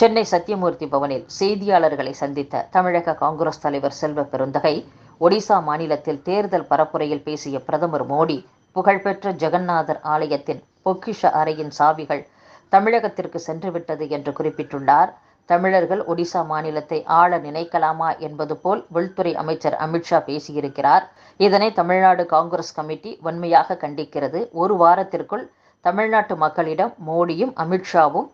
சென்னை சத்தியமூர்த்தி பவனில் செய்தியாளர்களை சந்தித்த தமிழக காங்கிரஸ் தலைவர் செல்வ பெருந்தகை ஒடிசா மாநிலத்தில் தேர்தல் பரப்புரையில் பேசிய பிரதமர் மோடி புகழ்பெற்ற ஜெகநாதர் ஆலயத்தின் பொக்கிஷ அறையின் சாவிகள் தமிழகத்திற்கு சென்றுவிட்டது என்று குறிப்பிட்டுள்ளார். தமிழர்கள் ஒடிசா மாநிலத்தை ஆள நினைக்கலாமா என்பது போல் உள்துறை அமைச்சர் அமித்ஷா பேசியிருக்கிறார். இதனை தமிழ்நாடு காங்கிரஸ் கமிட்டி வன்மையாக கண்டிக்கிறது. ஒரு வாரத்திற்குள் தமிழ்நாட்டு மக்களிடம் மோடியும் அமித்ஷாவும்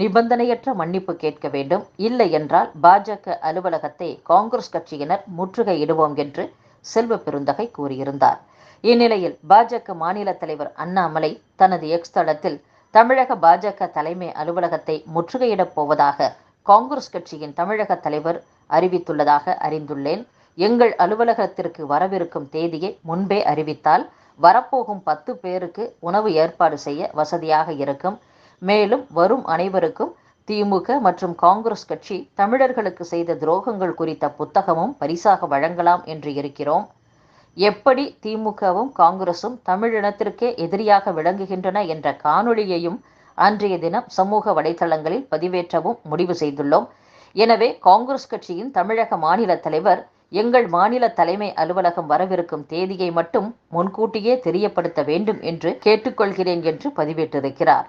நிபந்தனையற்ற மன்னிப்பு கேட்க வேண்டும். இல்லை என்றால் பாஜக அலுவலகத்தை காங்கிரஸ் கட்சியினர் முற்றுகையிடுவோம் என்று செல்வ பெருந்தகை கூறியிருந்தார். இந்நிலையில் பாஜக மாநில தலைவர் அண்ணாமலை தனது எக்ஸ் தளத்தில் தமிழக பாஜக தலைமை அலுவலகத்தை முற்றுகையிடப் போவதாக காங்கிரஸ் கட்சியின் தமிழக தலைவர் அறிவித்துள்ளதாக அறிந்துள்ளேன். எங்கள் அலுவலகத்திற்கு வரவிருக்கும் தேதியை முன்பே அறிவித்தால் வரப்போகும் பத்து பேருக்கு உணவு ஏற்பாடு செய்ய வசதியாக இருக்கும். மேலும் வரும் அனைவருக்கும் திமுக மற்றும் காங்கிரஸ் கட்சி தமிழர்களுக்கு செய்த துரோகங்கள் குறித்த புத்தகமும் பரிசாக வழங்கலாம் என்று இருக்கிறோம். எப்படி திமுகவும் காங்கிரசும் தமிழினத்திற்கே எதிரியாக விளங்குகின்றன என்ற காணொளியையும் அன்றைய தினம் சமூக வலைதளங்களில் பதிவேற்றவும் முடிவு செய்துள்ளோம். எனவே காங்கிரஸ் கட்சியின் தமிழக மாநில தலைவர் எங்கள் மாநில தலைமை அலுவலகம் வரவிருக்கும் தேதியை மட்டும் முன்கூட்டியே தெரியப்படுத்த வேண்டும் என்று கேட்டுக்கொள்கிறேன் என்று பதிவிட்டிருக்கிறார்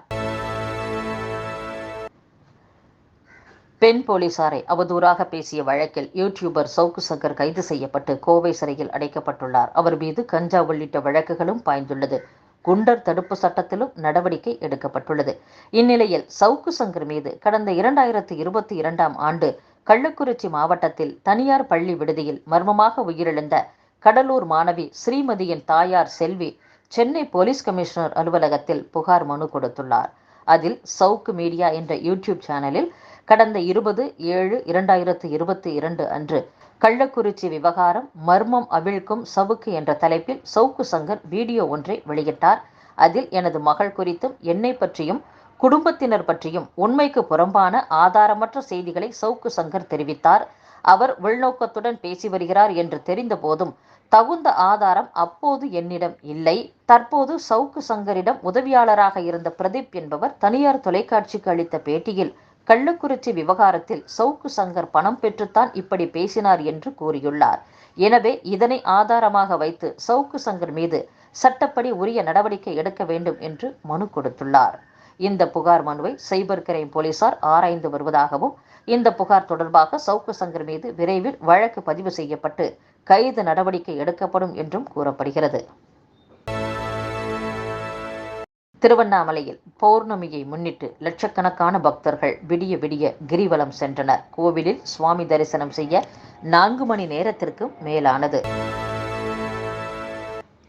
பெண் போலீசாரை அவதூறாக பேசிய வழக்கில் யூடியூபர் சவுக்கு சங்கர் கைது செய்யப்பட்டு கோவை சிறையில் அடைக்கப்பட்டுள்ளார். அவர் மீது கஞ்சா உள்ளிட்ட வழக்குகளும் பாய்ந்துள்ளது. குண்டர் தடுப்பு சட்டத்திலும் நடவடிக்கை எடுக்கப்பட்டுள்ளது. இந்நிலையில் சவுக்கு சங்கர் மீது கடந்த இரண்டாயிரத்து இருபத்தி இரண்டாம் ஆண்டு கள்ளக்குறிச்சி மாவட்டத்தில் தனியார் பள்ளி விடுதியில் மர்மமாக உயிரிழந்த கடலூர் மாணவி ஸ்ரீமதியின் தாயார் செல்வி சென்னை போலீஸ் கமிஷனர் அலுவலகத்தில் புகார் மனு கொடுத்துள்ளார். அதில் சவுக்கு மீடியா என்ற யூடியூப் சேனலில் கடந்த இருபது ஏழு இரண்டாயிரத்து இருபத்தி இரண்டு அன்று கள்ளக்குறிச்சி விவகாரம் மர்மம் அவிழ்க்கும் சவுக்கு என்ற தலைப்பில் சவுக்கு சங்கர் வீடியோ ஒன்றை வெளியிட்டார். அதில் எனது மகள் குறித்தும் என்னை பற்றியும் குடும்பத்தினர் பற்றியும் உண்மைக்கு புறம்பான ஆதாரமற்ற செய்திகளை சவுக்கு சங்கர் தெரிவித்தார். அவர் உள்நோக்கத்துடன் பேசி வருகிறார் என்று தெரிந்த போதும் தகுந்த ஆதாரம் அப்போது என்னிடம் இல்லை. தற்போது சவுக்கு சங்கரிடம் உதவியாளராக இருந்த பிரதீப் என்பவர் தனியார் தொலைக்காட்சிக்கு அளித்த பேட்டியில் கள்ளக்குறிச்சி விவகாரத்தில் சவுக்கு சங்கர் பணம் பெற்றுத்தான் இப்படி பேசினார் என்று கூறியுள்ளார். எனவே இதனை ஆதாரமாக வைத்து சவுக்கு சங்கர் மீது சட்டப்படி உரிய நடவடிக்கை எடுக்க வேண்டும் என்று மனு கொடுத்துள்ளார். இந்த புகார் மனுவை சைபர் கிரைம் போலீசார் ஆராய்ந்து வருவதாகவும் இந்த புகார் தொடர்பாக சவுக்கு சங்கர் மீது விரைவில் வழக்கு பதிவு செய்யப்பட்டு கைது நடவடிக்கை எடுக்கப்படும் என்றும் கூறப்படுகிறது. திருவண்ணாமலையில் பௌர்ணமியை முன்னிட்டு லட்சக்கணக்கான பக்தர்கள் விடிய விடிய கிரிவலம் சென்றனர். கோவிலில் சுவாமி தரிசனம் செய்ய நான்கு மணி நேரத்திற்கும் மேலானது.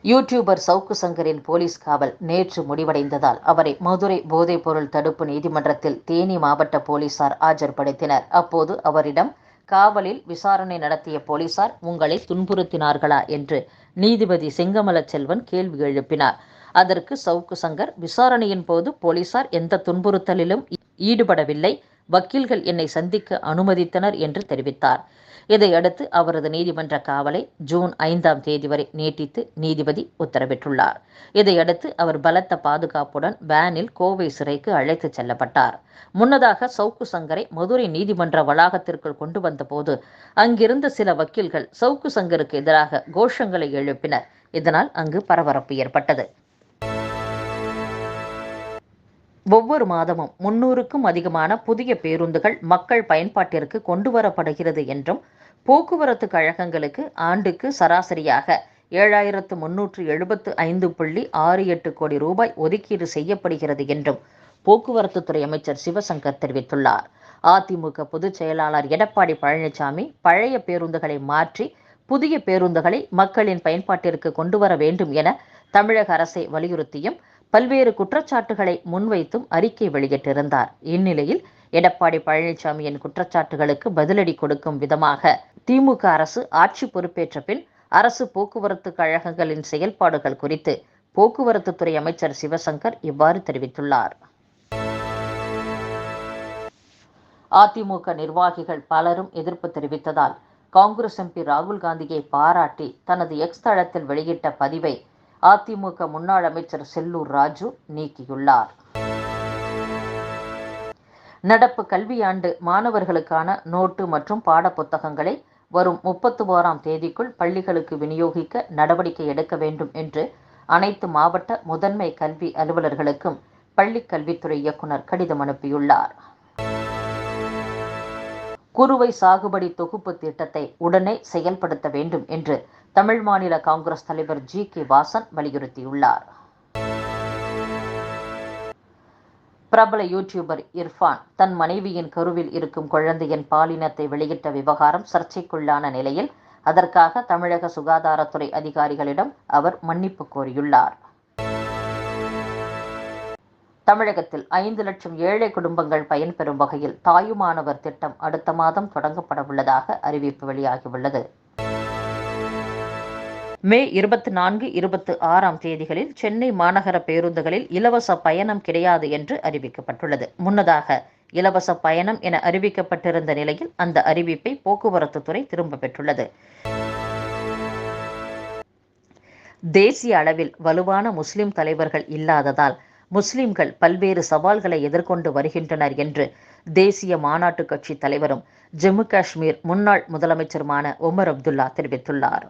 யூடியூபர் சவுக்கு சங்கரின் போலீஸ் காவல் நேற்று முடிவடைந்ததால் அவரை மதுரை போதைப்பொருள் தடுப்பு நீதிமன்றத்தில் தேனி மாவட்ட போலீசார் ஆஜர்படுத்தினர். அப்போது அவரிடம் காவலில் விசாரணை நடத்திய போலீசார் உங்களை துன்புறுத்தினார்களா? என்று நீதிபதி செங்கமல செல்வன் கேள்வி எழுப்பினார். அதற்கு சவுக்கு சங்கர் விசாரணையின் போது போலீசார் எந்த துன்புறுத்தலிலும் ஈடுபடவில்லை. வக்கீல்கள் என்னை சந்திக்க அனுமதித்தனர் என்று தெரிவித்தார். இதையடுத்து அவரது நீதிமன்ற காவலை ஜூன் ஐந்தாம் தேதி வரை நீட்டித்து நீதிபதி உத்தரவிட்டுள்ளார். இதையடுத்து அவர் பலத்த பாதுகாப்புடன் வேனில் கோவை சிறைக்கு அழைத்துச் செல்லப்பட்டார். முன்னதாக சவுக்கு சங்கரை மதுரை நீதிமன்ற வளாகத்திற்குள் கொண்டு வந்தபோது அங்கிருந்த சில வக்கீல்கள் சவுக்கு சங்கருக்கு எதிராக கோஷங்களை எழுப்பினர். இதனால் அங்கு பரபரப்பு ஏற்பட்டது. ஒவ்வொரு மாதமும் முன்னூறுக்கும் அதிகமான புதிய பேருந்துகள் மக்கள் பயன்பாட்டிற்கு கொண்டு வரப்படுகிறது என்றும் போக்குவரத்து கழகங்களுக்கு ஆண்டுக்கு சராசரியாக ஏழாயிரத்து முன்னூற்று எழுபத்து ஐந்து புள்ளி ஆறு எட்டு கோடி ரூபாய் ஒதுக்கீடு செய்யப்படுகிறது என்றும் போக்குவரத்து துறை அமைச்சர் சிவசங்கர் தெரிவித்துள்ளார். அதிமுக பொதுச் செயலாளர் எடப்பாடி பழனிசாமி பழைய பேருந்துகளை மாற்றி புதிய பேருந்துகளை மக்களின் பயன்பாட்டிற்கு கொண்டு வர வேண்டும் என தமிழக அரசை வலியுறுத்தியும் பல்வேறு குற்றச்சாட்டுகளை முன்வைத்தும் அறிக்கை வெளியிட்டிருந்தார். இந்நிலையில் எடப்பாடி பழனிசாமியின் குற்றச்சாட்டுகளுக்கு பதிலடி கொடுக்கும் விதமாக திமுக அரசு ஆட்சி பொறுப்பேற்ற பின் அரசு போக்குவரத்து கழகங்களின் செயல்பாடுகள் குறித்து போக்குவரத்து துறை அமைச்சர் சிவசங்கர் இவ்வாறு தெரிவித்துள்ளார். அதிமுக நிர்வாகிகள் பலரும் எதிர்ப்பு தெரிவித்ததால் காங்கிரஸ் எம்பி ராகுல் காந்தியை பாராட்டி தனது எக்ஸ் தளத்தில் வெளியிட்ட பதிவை அதிமுக முன்னாள் அமைச்சர் செல்லூர் ராஜு நீக்கியுள்ளார். நடப்பு கல்வியாண்டு மாணவர்களுக்கான நோட்டு மற்றும் பாடப்புத்தகங்களை வரும் முப்பத்து ஓராம் தேதிக்குள் பள்ளிகளுக்கு விநியோகிக்க நடவடிக்கை எடுக்க வேண்டும் என்று அனைத்து மாவட்ட முதன்மை கல்வி அலுவலர்களுக்கும் பள்ளிக் கல்வித்துறை இயக்குனர் கடிதம் அனுப்பியுள்ளார். குறுவை சாகுபடி தொகுப்பு திட்டத்தை உடனே செயல்படுத்த வேண்டும் என்று தமிழ் மாநில காங்கிரஸ் தலைவர் ஜி கே வாசன் வலியுறுத்தியுள்ளார். பிரபல யூடியூபர் இர்ஃபான் தன் மனைவியின் கருவில் இருக்கும் குழந்தையின் பாலினத்தை வெளியிட்ட விவகாரம் சர்ச்சைக்குள்ளான நிலையில் அதற்காக தமிழக சுகாதாரத்துறை அதிகாரிகளிடம் அவர் மன்னிப்பு கோரியுள்ளார். தமிழகத்தில் ஐந்து லட்சம் ஏழை குடும்பங்கள் பயன்பெறும் வகையில் தாயுமானவர் திட்டம் அடுத்த மாதம் தொடங்கப்பட உள்ளதாக அறிவிப்பு வெளியாகியுள்ளது. மே இருபத்தி நான்கு இருபத்தி ஆறாம் தேதிகளில் சென்னை மாநகர பேருந்துகளில் இலவச பயணம் கிடையாது என்று அறிவிக்கப்பட்டுள்ளது. முன்னதாக இலவச பயணம் என அறிவிக்கப்பட்டிருந்த நிலையில் அந்த அறிவிப்பை போக்குவரத்து துறை திரும்ப பெற்றுள்ளது. தேசிய அளவில் வலுவான முஸ்லிம் தலைவர்கள் இல்லாததால் முஸ்லிம்கள் பல்வேறு சவால்களை எதிர்கொண்டு வருகின்றனர் என்று தேசிய மாநாட்டு கட்சி தலைவரும் ஜம்மு காஷ்மீர் முன்னாள் முதலமைச்சருமான உமர் அப்துல்லா தெரிவித்துள்ளார்.